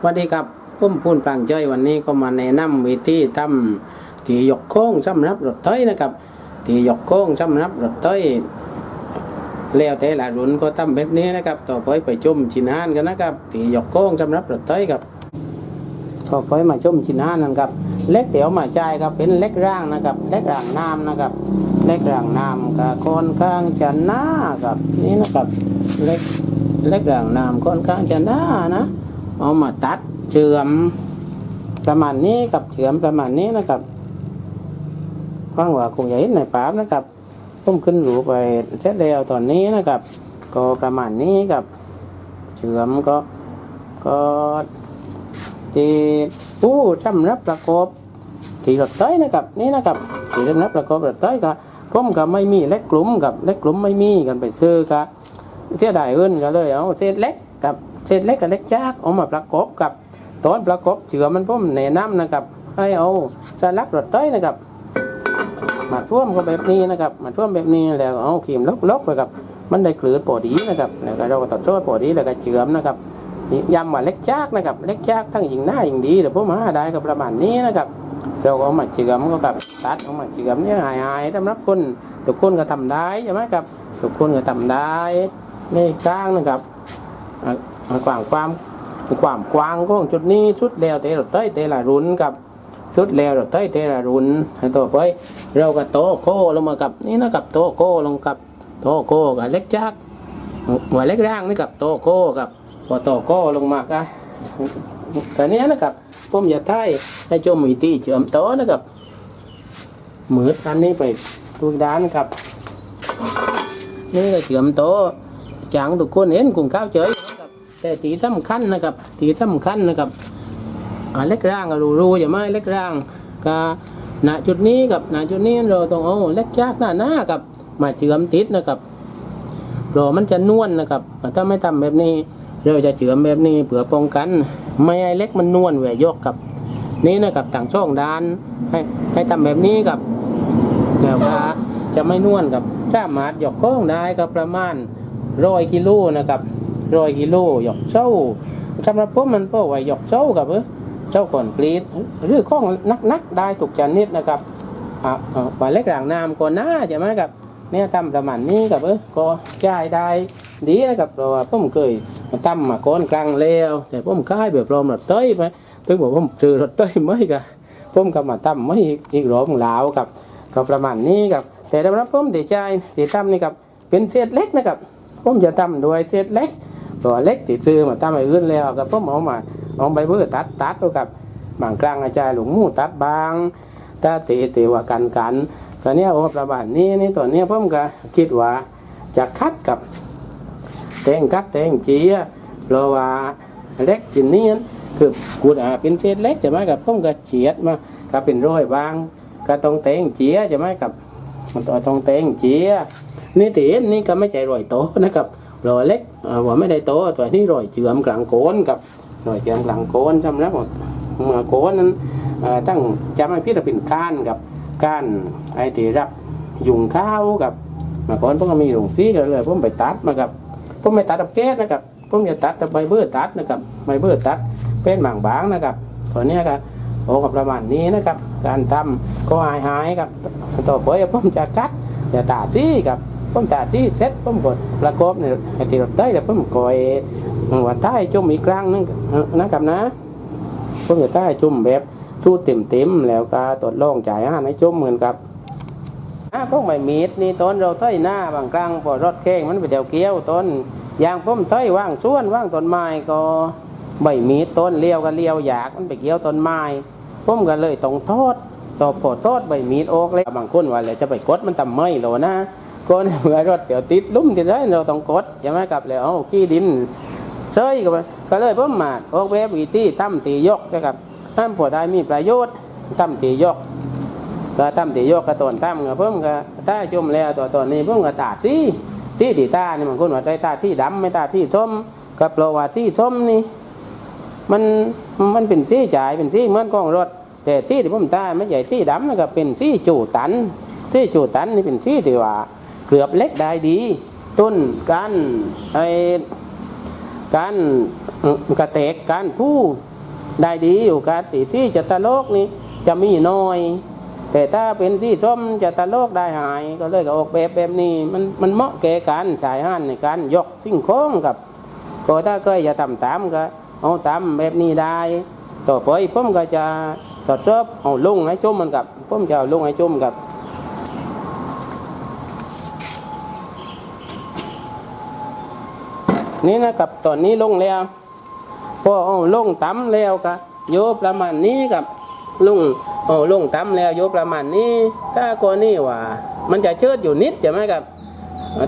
สวัสดีครับผมพูนปังจ้อยวันนี้ก็มาแนะนำวิธีทำที่ยกโค้งสำหรับรถไถนะครับ ที่ยกโค้งสำหรับรถไถแล้วแต่ละรุ่นก็ทำแบบนี้นะครับ ต่อไปไปชมชินฮานกันนะครับ ที่ยกโค้งสำหรับรถไถครับต่อไปมาชมชินฮานนะครับ เล็กเดี๋ยวมาจ่ายครับเป็นเล็กร่างนะครับ เล็กร่างน้ำนะครับ เล็กร่างน้ำกับค่อนข้างจะหน้าครับนี่นะครับ เล็กเล็กร่างน้ำค่อนข้างจะหน้านะ เอามาตัดเชื่อมประมาณนี้กับเชื่อมประมาณนี้นะครับฟังว่าคงจะเห็นในปามนะครับผมขึ้นรูไปเสร็จแล้วตอนนี้นะครับ ก็ประมาณนี้กับเชื่อมก็ก็ที่ผู้สำรับประกอบที่รถไถนะครับนี่นะครับที่สำรับประกอบรถไถก็ผมก็ไม่มีเล็กกลุ่มกับเล็กกลุ่มไม่มีกันไปซื้อก็เสียดายเงินก็เลยเอาเศษเล็กกับ เศษเล็กกับเล็กจากเอามาประกอบกับตอนประกอบเชือมันผมแนะนำนะครับ ให้เอาสลักรถเต้ยนะครับ มาท่วมก็แบบนี้นะครับ มาท่วมแบบนี้แล้วเอาขีมลกๆไปกับ มันได้กลืนปอดีนะครับแล้วก็เราก็ตัดโซ่ปอดีแล้วก็เชือมนะครับย้ำว่าเล็กจากนะครับ เล็กจากทั้งหญิงหน้าหญิงดีเดี๋ยวผมหาได้ก็ประมาณนี้นะครับเราก็เอามาเชือมก็กับตัดเอามาเชือมเนี่ยหายๆสำหรับคนทุกคนก็ทำได้ใช่ไหมครับทุกคนก็ทำได้นี่กลางนะครับ ความความความกว้างของจุดนี้ชุดแล้วแต่รถเต้ยแต่ละรุนกับชุดแล้วรถเต้ยแต่ละรุนให้ต่อไปเราก็โตโคลงมากับนี่นะครับโตโคลงกับโตโคกับเล็กจักหัวเล็กร่างนี่กับโตโคกับพอโตโคลงมาก็แต่เนี้ยนะครับผมอย่าท้ายให้ชมวิธีเชื่อมโตนะครับมืออันนี้ไปทุกด้านนะครับนี่ก็เชื่อมโตจังทุกคนเห็นกุ้งข้าวเฉย แต่ตีสำคัญนะครับ ตีสำคัญนะครับอ่าเล็กร่างก็รู้ๆอย่ามาเล็กร่างก็ณจุดนี้กับณจุดนี้เราต้องเอาเล็กจากหน้าหน้ากับมาเชื่อมติดนะครับเพราะมันจะนวลนะครับ ถ้าไม่ทำแบบนี้ เราจะเชื่อมแบบนี้เผื่อป้องกัน ไม่ให้เล็กมันนวลแหวยกกับ นี่นะครับต่างช่องด้าน ให้ให้ทำแบบนี้กับแล้วก็จะไม่นวลกับสามารถยอกก้องได้ก็ประมาณร้อยกิโลนะครับ ร้อยกิโลหยอกเส้าสำหรับผมมันก็ไว้หยอกเส้ากับเออเจ้าก่อนกรีดหรือข้องนักนักๆได้ถูกชนิดนะครับอ่าอ่าเล็กหลังน้ำก็น่าใช่ไหมครับเนี่ยทำประมาณนี้กับเออก็จ่ายได้ดีนะครับเพราะว่าผมเคยทำมาก่อนกลางแล้วแต่ผมขายแบบรอมรถเต้ยไปถึงบอกผมซื้อรถเต้ยไม่กับผมก็มาทำไม่อีกรอบหล้วครับก็ประมาณนี้ครับแต่สำหรับผมเดี๋ยวจ่ายเดี๋ยวทำนี่ครับเป็นเศษเล็กนะครับผมจะทำด้วยเศษเล็ก ตัวเล็กที่ซื้อมาทำไปอื่นแล้วกับผมเอามาเอาใบเบื่อตัดตัดตัวกับบางครั้งอาจารย์หลวงมู่ตัดบางตาตเตว่ากันกันตอนนี้โอ้ประมาณนี้นี่ตัวนี้ยผมก็คิดว่าจะคัดกับแตงคัดแตงจีะเพราะว่าเล็กจินนี้คือกูอ่าเป็นเศษเล็กใช่ไหมกับผมก็เฉียดมาก็เป็นร้อยบางก็ต้องแตงเจียใช่ไหมกับมันตัวต้องแตงเจียนี่ตีนนี่ก็ไม่ใช่รอยโตนะครับ รอยเล็กว่าไม่ได้โตตัวนี้รอยเจือมกลางโกนกับรอยเจือมกลางโกนสำหรับหมดเมื่อโกนนั้นตั้งจำให้พี่จะเป็นก้านกับก้านไอ้ที่รับยุงข้าวกับเมื่อก่อนผมก็มีหลงซีกันเลยผมไปตัดมากับผมไม่ตัดกับแก๊สนะครับผมจะตัดกับใบเบื่อตัดนะครับใบเบื่อตัดเป็นบางๆนะครับตัวนี้ยครับโอ้กับประมาณนี้นะครับ การทำก็หายหายครับต่อไปผมจะกัดจะตาซี่ครับ ผมตัดที่เซ็ตผมกดประกอบเนี่ยไอ้ที่รถได้แต่ผมกอยว่าใต้จุ่มอีกครั้งนึงนะครับนะผมจะใต้จุ่มแบบสู้เต็มเต็มแล้วก็ตดลองจ่ายอาในจุ่มเหมือนกับอ่าพวกใบมีดนี่ต้นเราเต้ยหน้าบางครั้งพอรถแข้งมันไปเดียวเกี้ยวต้นยางผมเต้ยว่างส่วนว่างต้นไม้ก็ใบมีดต้นเลี้ยวก็เลี้ยวอยากมันไปเกี้ยวต้นไม้ผมก็เลยต้องโทษต่อพอโทษใบมีดออกเลยบางคนว่าเลยจะไปกดมันทำไม่หรอนะ ก็เนี่ยเมื่อรถเดี๋ยวติดลุ่มติดได้เราต้องกดใช่ไหมกลับแล้วเอาขี้ดินเซยกับก็เลยเพิ่มหมาออกแบบวิธีตั้มตียกนะครับตั้มผัวได้มีประโยชน์ตั้มตียกก็ตั้มตียกกระตนตั้มก็เพิ่มก็ถ้าจมแล้วตัวตอนนี้เพิ่มก็ตาสีสีตีตานี่มันคนว่าใจตาสีดำไม่ตาสีส้มก็เพรว่าสีส้มนี่มันมันเป็นสีจ่ายเป็นสีเหมือนก้องรถ แต่สีที่ผมตาไม่ใหญ่สีดำนะครับเป็นสีจูตันสีจูตันนี่เป็นสีที่ว่า เกือบเล็กได้ดี ต้นการไอการกระเตกการผู้ได้ดีอยู่ครับตีซี่จะตะโลกนี่จะมีน้อย แต่ถ้าเป็นซี่ส้มจะตะโลกได้หาย ก็เลยก็ออกแบบแบบนี้ มันมันเหมาะแก่การชายห้านในการยกสิ่งของกับ ก็ถ้าเคยจะทำตามก็เอาตามแบบนี้ได้ ต่อไปผมก็จะทดสอบเอาลงให้จุ่มมันกับผมจะเอาลงให้จุ่มกับ นี่นะครับตอนนี้ลงแล้วพอเอาลงต่ำแล้วก็โยประมาณนี้กับลุงเอาลงต่ำแล้วโยประมาณนี้ ถ้าก่อนนี้ว่า มันจะเชิดอยู่นิดใช่ไหมครับ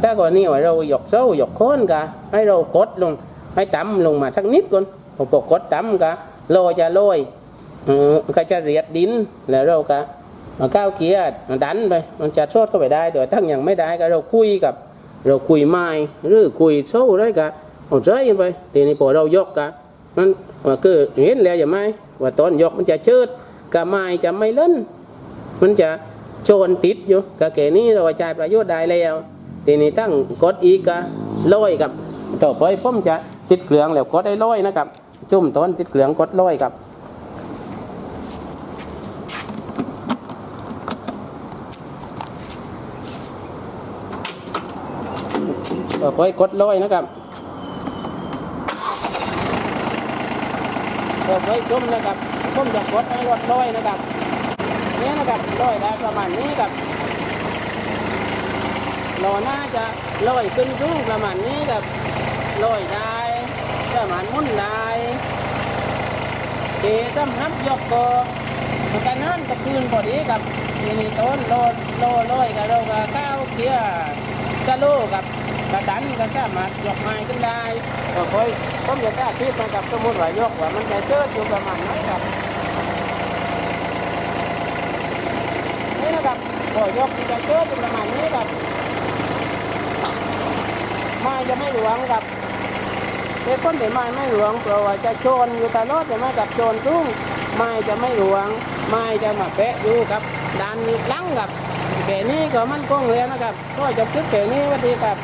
ถ้าก่อนนี้ว่าเราหยกโซ่หยกโค้นกะให้เรากดลงให้ต่ำลงมาสักนิดก่อนพอกกดต่ำกะโลจะโรยเออก็จะเรียดดินแล้วเราก็ก้าวเกียร์ดันไปมันจะชดเข้าไปได้แต่ทั้งยังไม่ได้ก็เราคุยกับ เราคุยไม้หรือคุยโซ่ได้กะเอาใจไปทีนี้พอเรายกกะมันว่าคือเห็นแล้วอย่าไหมว่าตอนยกมันจะเชิดกะไม้จะไม่เล่น มันจะโชนติดอยู่กะเกนี้เราใช้ประโยชน์ได้แล้วทีนี้ตั้งกดอีกกะลอยกับ ต่อไปผมจะติดเครื่องแล้วกดได้ลอยนะครับ จุ่มต้นติดเครื่องกดลอยครับ ต่อไปกดลอยนะครับต่อไปจุ่มนะครับผมจะกกดให้รถลอยนะครับเนี่ยนะครับลอยได้ประมาณนี้ครับเราน่าจะลอยขึ้นสูงประมาณนี้ครับลอยได้ประมาณมุนได้เกสำหับยกก็มันก็นั่นกับคืนพอดีครับทีนี้ต้นโลดโลลอยกับเราก็ก้าวเกียร์กะโลกับ กระดันก็สามารถยกไม้ขึ้นได้ก็ค่อยผมจะกล้าคิดมากับสมมติว่ายกว่ามันจะเจออยู่ประมาณนั้นครับนี่นะครับพอยกจะเจออยู่ประมาณนี้ครับไม้จะไม่หลวงกับเป็นต้นแต่ไม้ไม่หลวงเพราะว่าจะโชนอยู่ตลอดแต่ไม่กับโชนทุ่งไม้จะไม่หลวง ไม้จะมาแปะอยู่ครับด้านลังกับแก่นี้ก็มันคงเลยนะครับ ก็จบคลิปแก่นี้วัสดีครับ